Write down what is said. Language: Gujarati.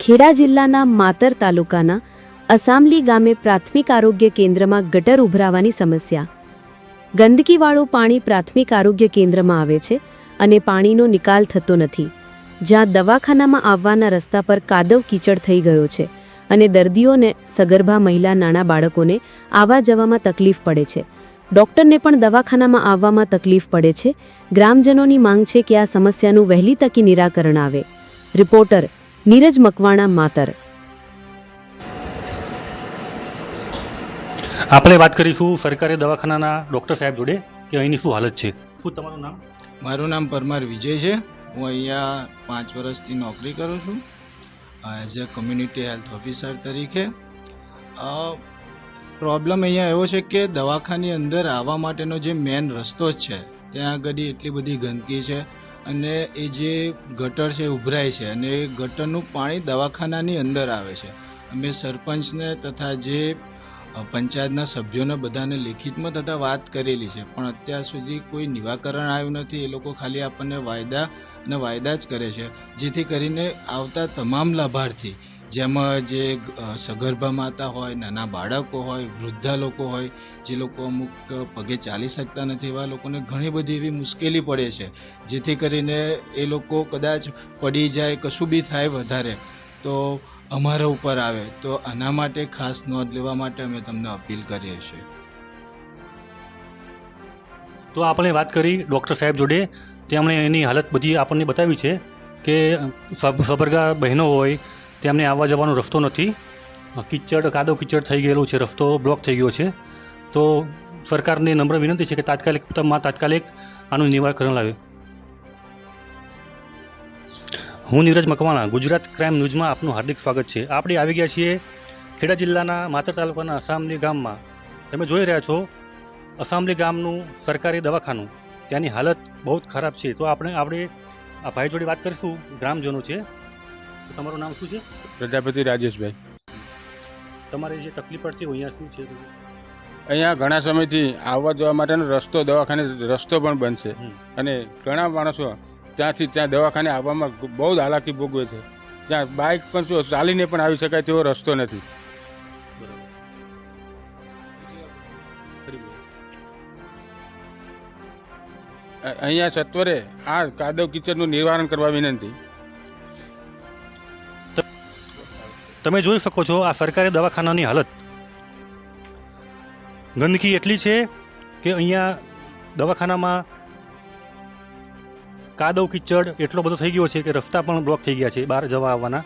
ખેડા જિલ્લાના માતર તાલુકાના અસામલી ગામે પ્રાથમિક આરોગ્ય કેન્દ્રમાં ગટર ઉભરાવાની સમસ્યા. ગંદકીવાળું પાણી પ્રાથમિક આરોગ્ય કેન્દ્રમાં આવે છે અને પાણીનો નિકાલ થતો નથી. જ્યાં દવાખાનામાં આવવાના રસ્તા પર કાદવ કીચડ થઈ ગયો છે અને દર્દીઓને સગર્ભા મહિલા નાના બાળકોને આવવા જવામાં તકલીફ પડે છે. ડોક્ટરને પણ દવાખાનામાં આવવામાં તકલીફ પડે છે. ગ્રામજનોની માંગ છે કે આ સમસ્યાનું વહેલી તકી નિરાકરણ આવે. રિપોર્ટર નીરજ મકવાણા માતર. આપણે વાત કરીશું સરકારી દવાખાનાના ડૉક્ટર સાહેબ જોડે કે અહીંની શું હાલત છે. શું તમારું નામ? મારું નામ પરમાર વિજય છે. હું અહીંયા પાંચ વર્ષથી નોકરી કરું છું. As a community health officer તરીકે. પ્રોબ્લેમ અહીંયા એવો છે કે દવાખાની અંદર આવવા માટેનો જે મેન રસ્તો જ છે ત્યાં આગળ એટલી બધી ગંદકી છે. અને એ જે ગટર છે ઉભરાય છે અને એ ગટરનું પાણી દવાખાનાની અંદર આવે છે. અમે સરપંચને તથા જે પંચાયતના સભ્યોને બધાને લેખિતમાં તથા વાત કરેલી છે. પણ અત્યાર સુધી કોઈ નિવાકરણ આવ્યું નથી. એ લોકો ખાલી આપણને વાયદા અને વાયદા જ કરે છે. જેથી કરીને આવતા તમામ લાભાર્થી જેમાં જે સગર્ભા માતા હોય, નાના બાળકો હોય, વૃદ્ધા લોકો હોય, જે લોકો અમુક પગે ચાલી શકતા નથી એવા લોકોને ઘણી બધી એવી મુશ્કેલી પડે છે. જેથી કરીને એ લોકો કદાચ પડી જાય, કશું બી થાય વધારે, તો અમારા ઉપર આવે. તો આના માટે ખાસ નોંધ લેવા માટે અમે તમને અપીલ કરીએ છીએ. તો આપણે વાત કરી ડૉક્ટર સાહેબ જોડે. તેમણે એની હાલત બધી આપણને બતાવી છે કે સબરગા બહેનો હોય તેમને આવવા જવાનો રસ્તો નથી. કિચડ, કાદવ કિચડ થઈ ગયેલું છે, રસ્તો બ્લોક થઈ ગયો છે. તો સરકારને નમ્ર વિનંતી છે કે તાત્કાલિક તમા તાત્કાલિક આનું નિવારણ લાવે હું નીરજ મકવાણા, ગુજરાત ક્રાઇમ ન્યૂઝમાં આપનું હાર્દિક સ્વાગત છે. આપણે આવી ગયા છીએ ખેડા જિલ્લાના માતર તાલુકાના અસામલી ગામમાં. તમે જોઈ રહ્યા છો, અસામલી ગામનું સરકારી દવાખાનું. ત્યાંની હાલત બહુ જ ખરાબ છે. તો આપણે આપણે આ ભાઈ જોડે વાત કરીશું, ગ્રામજનો છે. તમારું નામ શું છે? પ્રજાપતિ રાજેશભાઈ. તમારે જે તકલીફ પડતી હોય અહીંયા શું છે? અહીંયા ઘણા સમયથી આવવા જવા માટેનો રસ્તો દવાખાને રસ્તો પણ બંધ છે. અને ઘણા માણસો ત્યાંથી ત્યાં દવાખાને આવવામાં બહુ જ હાલાકી ભોગવે છે. ત્યાં બાઇક પણ શું ચાલીને પણ આવી શકાય તેવો રસ્તો નથી. અહીંયા સત્વરે આ કાદવ કિચડનું નિવારણ કરવા વિનંતી. તમે જોઈ શકો છો આ સરકારી દવાખાનાની હાલત. ગંદકી એટલી છે કે અહીંયા દવાખાનામાં કાદવ કિચડ એટલો બધો થઈ ગયો છે કે રસ્તા પણ બ્લોક થઈ ગયા છે બહાર જવા આવવાના.